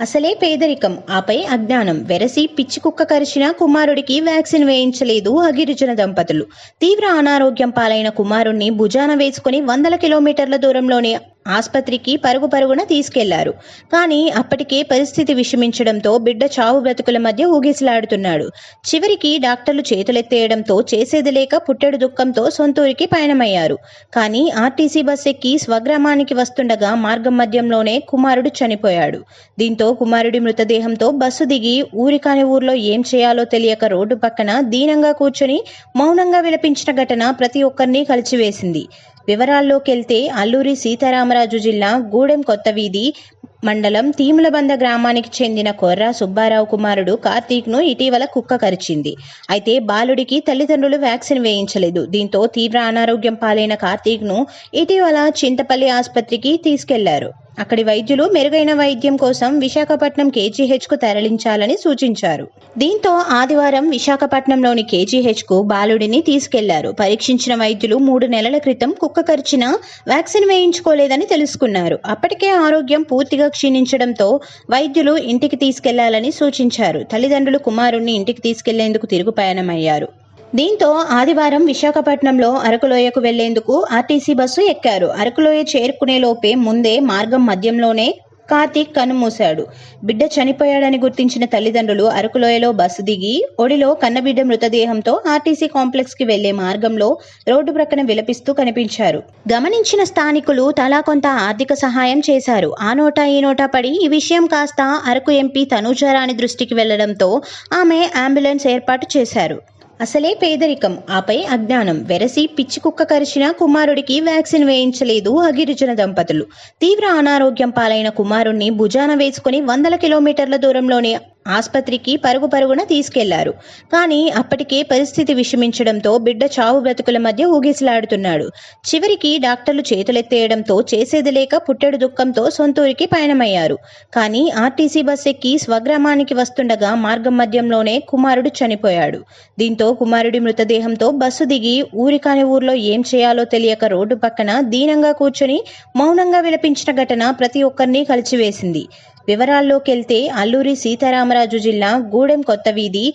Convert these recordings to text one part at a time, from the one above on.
అసలే పేదరికం. ఆపై అజ్ఞానం. వెరసి పిచ్చి కుక్క కరిచిన కుమారుడికి వ్యాక్సిన్ వేయించలేదు అగిరిజన దంపతులు. తీవ్ర అనారోగ్యం పాలైన కుమారుణ్ణి భుజాన వేసుకుని వందల కిలోమీటర్ల దూరంలోనే ఆస్పత్రికి పరుగు పరుగున తీసుకెళ్ళారు. కానీ అప్పటికే పరిస్థితి విషమించడంతో బిడ్డ చావు బ్రతుకుల మధ్య ఊగిసలాడుతున్నాడు. చివరికి డాక్టర్లు చేతులెత్తేయడంతో చేసేది లేక పుట్టెడు దుఃఖంతో సొంతూరికి పయనమయ్యారు. కానీ ఆర్టీసీ బస్ ఎక్కి స్వగ్రామానికి వస్తుండగా మార్గం మధ్యంలోనే కుమారుడు చనిపోయాడు. దీంతో కుమారుడి మృతదేహంతో బస్సు దిగి ఊరి కాని ఊర్లో ఏం చేయాలో తెలియక రోడ్డు పక్కన దీనంగా కూర్చొని మౌనంగా విలపించిన ఘటన ప్రతి ఒక్కరిని కలిచివేసింది. వివరాల్లోకెళ్తే అల్లూరి సీతారామరాజు జిల్లా గూడెం కొత్త వీధి మండలం తీములబంద గ్రామానికి చెందిన కొర్ర సుబ్బారావు కుమారుడు కార్తీక్ను ఇటీవల కుక్క కరిచింది. అయితే బాలుడికి తల్లిదండ్రులు వ్యాక్సిన్ వేయించలేదు. దీంతో తీవ్ర అనారోగ్యం పాలైన కార్తీక్ను ఇటీవల చింతపల్లి ఆసుపత్రికి తీసుకెళ్ళారు. అక్కడి వైద్యులు మెరుగైన వైద్యం కోసం విశాఖపట్నం కేజీహెచ్కు తరలించాలని సూచించారు. దీంతో ఆదివారం విశాఖపట్నంలోని కేజీహెచ్కు బాలుడిని తీసుకెళ్ళారు. పరీక్షించిన వైద్యులు మూడు నెలల క్రితం కుక్క కరిచిన వ్యాక్సిన్ వేయించుకోలేదని తెలుసుకున్నారు. అప్పటికే ఆరోగ్యం పూర్తిగా క్షీణించడంతో వైద్యులు ఇంటికి తీసుకెళ్ళాలని సూచించారు. తల్లిదండ్రులు కుమారుణ్ణి ఇంటికి తీసుకెళ్ళేందుకు తిరుగు పయనమయ్యారు దీంతో ఆదివారం విశాఖపట్నంలో అరకులోయకు వెళ్ళేందుకు ఆర్టీసీ బస్సు ఎక్కారు. అరకులోయ చేరుకునే లోపే ముందే మార్గం మధ్యంలోనే కార్తీక్ కన్నుమూశాడు. బిడ్డ చనిపోయాడని గుర్తించిన తల్లిదండ్రులు అరకులోయలో బస్సు దిగి ఒడిలో కన్నబిడ్డ మృతదేహంతో ఆర్టీసీ కాంప్లెక్స్కి వెళ్ళే మార్గంలో రోడ్డు ప్రక్కన విలపిస్తూ కనిపించారు. గమనించిన స్థానికులు తలా కొంత ఆర్థిక సహాయం చేశారు. ఆ నోటా ఈ నోటా పడి ఈ విషయం కాస్త అరకు ఎంపీ తనూజారాణి దృష్టికి వెళ్ళడంతో ఆమె అంబులెన్స్ ఏర్పాటు చేశారు. అసలే పేదరికం. ఆపై అజ్ఞానం. వెరసి పిచ్చి కుక్క కరిచిన కుమారుడికి వ్యాక్సిన్ వేయించలేదు అగిరిజన దంపతులు. తీవ్ర అనారోగ్యం పాలైన కుమారుణ్ణి భుజాన వేసుకుని వందల కిలోమీటర్ల దూరంలోనే ఆస్పత్రికి పరుగు పరుగున తీసుకెళ్ళారు. కానీ అప్పటికే పరిస్థితి విషమించడంతో బిడ్డ చావు బ్రతుకుల మధ్య ఊగిసలాడుతున్నాడు. చివరికి డాక్టర్లు చేతులెత్తేయడంతో చేసేది లేక పుట్టెడు దుఃఖంతో సొంతూరికి పయనమయ్యారు. కానీ ఆర్టీసీ బస్ ఎక్కి స్వగ్రామానికి వస్తుండగా మార్గం మధ్యంలోనే కుమారుడు చనిపోయాడు. దీంతో కుమారుడి మృతదేహంతో బస్సు దిగి ఊరి కాని ఊర్లో ఏం చేయాలో తెలియక రోడ్డు పక్కన దీనంగా కూర్చొని మౌనంగా విలపించిన ఘటన ప్రతి ఒక్కరిని కలిచివేసింది. వివరాల్లోకెళ్తే అల్లూరి సీతారామరాజు జిల్లా గూడెం కొత్త వీధి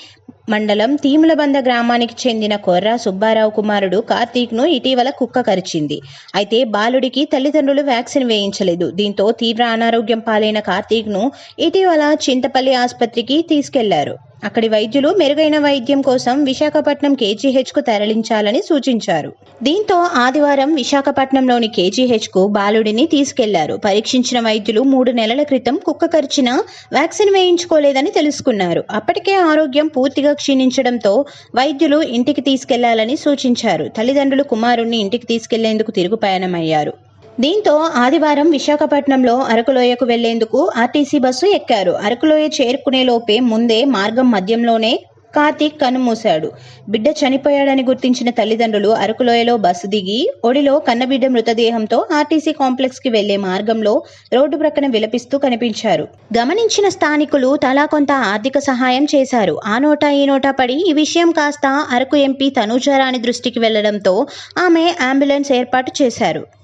మండలం తీములబంద గ్రామానికి చెందిన కొర్ర సుబ్బారావు కుమారుడు కార్తీక్ను ఇటీవల కుక్క కరిచింది. అయితే బాలుడికి తల్లిదండ్రులు వ్యాక్సిన్ వేయించలేదు. దీంతో తీవ్ర అనారోగ్యం పాలైన కార్తీక్ను ఇటీవల చింతపల్లి ఆసుపత్రికి తీసుకెళ్ళారు. అక్కడి వైద్యులు మెరుగైన వైద్యం కోసం విశాఖపట్నం కేజీహెచ్కు తరలించాలని సూచించారు. దీంతో ఆదివారం విశాఖపట్నంలోని కేజీహెచ్కు బాలుడిని తీసుకెళ్ళారు. పరీక్షించిన వైద్యులు మూడు నెలల క్రితం కుక్క కరిచిన వ్యాక్సిన్ వేయించుకోలేదని తెలుసుకున్నారు. అప్పటికే ఆరోగ్యం పూర్తిగా క్షీణించడంతో వైద్యులు ఇంటికి తీసుకెళ్ళాలని సూచించారు. తల్లిదండ్రులు కుమారుణ్ణి ఇంటికి తీసుకెళ్ళేందుకు తిరుగు పయనమయ్యారు దీంతో ఆదివారం విశాఖపట్నంలో అరకులోయకు వెళ్ళేందుకు ఆర్టీసీ బస్సు ఎక్కారు. అరకులోయ చేరుకునే లోపే ముందే మార్గం మధ్యంలోనే కార్తీక్ కన్నుమూశాడు. బిడ్డ చనిపోయాడని గుర్తించిన తల్లిదండ్రులు అరకులోయలో బస్సు దిగి ఒడిలో కన్నబిడ్డ మృతదేహంతో ఆర్టీసీ కాంప్లెక్స్కి వెళ్ళే మార్గంలో రోడ్డు ప్రక్కన విలపిస్తూ కనిపించారు. గమనించిన స్థానికులు తలా కొంత ఆర్థిక సహాయం చేశారు. ఆ నోటా ఈ నోటా పడి ఈ విషయం కాస్త అరకు ఎంపీ తనూజారాణి దృష్టికి వెళ్ళడంతో ఆమె అంబులెన్స్ ఏర్పాటు చేశారు.